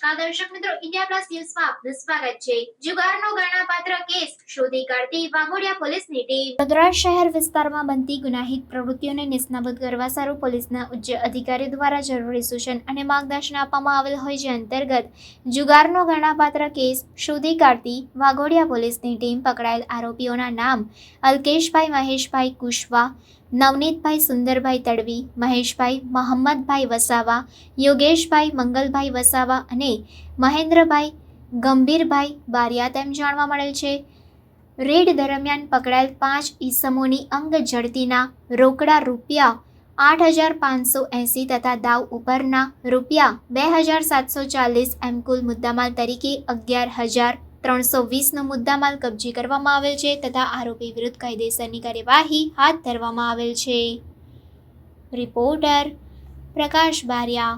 નમસ્કાર દર્શક મિત્રો ઇન્ડિયા પ્લસ ન્યૂઝમાં આપનું સ્વાગત છે. જુગારનો ગણનાપાત્ર કેસ શોધી કાઢતી વાઘોડિયા પોલીસની ટીમ. વડોદરા શહેર વિસ્તારમાં બનતી ગુનાહિત પ્રવૃત્તિઓને નિષ્ણાબૂદ કરવા સારું પોલીસના ઉચ્ચ અધિકારીઓ દ્વારા જરૂરી સૂચન અને માર્ગદર્શન આપવામાં આવેલ હોય જે અંતર્ગત જુગારનો ગણાપાત્ર કેસ શોધી કાઢતી વાઘોડિયા પોલીસની ટીમ પકડાયેલ આરોપીઓના નામ અલ્કેશભાઈ, મહેશભાઈ કુશવા, નવનીતભાઈ સુંદરભાઈ તડવી, મહેશભાઈ મોહમ્મદભાઈ વસાવા, યોગેશભાઈ, મંગલભાઈ વસાવા અને મહેન્દ્રભાઈ ગંભીરભાઈ બારિયા તેમ જાણવા મળેલ છે. રેડ દરમિયાન પકડાયેલ પાંચ ઈસમોની અંગ ઝડતીના રોકડા રૂપિયા આઠ હજાર પાંચસો એંસી તથા દાવ ઉપરના રૂપિયા બે હજાર સાતસો ચાલીસ એમ કુલ મુદ્દામાલ તરીકે અગિયાર હજાર ત્રણસો વીસનો મુદ્દામાલ કબજે કરવામાં આવેલ છે તથા આરોપી વિરુદ્ધ કાયદેસરની કાર્યવાહી હાથ ધરવામાં આવેલ છે. રિપોર્ટર પ્રકાશ બારિયા.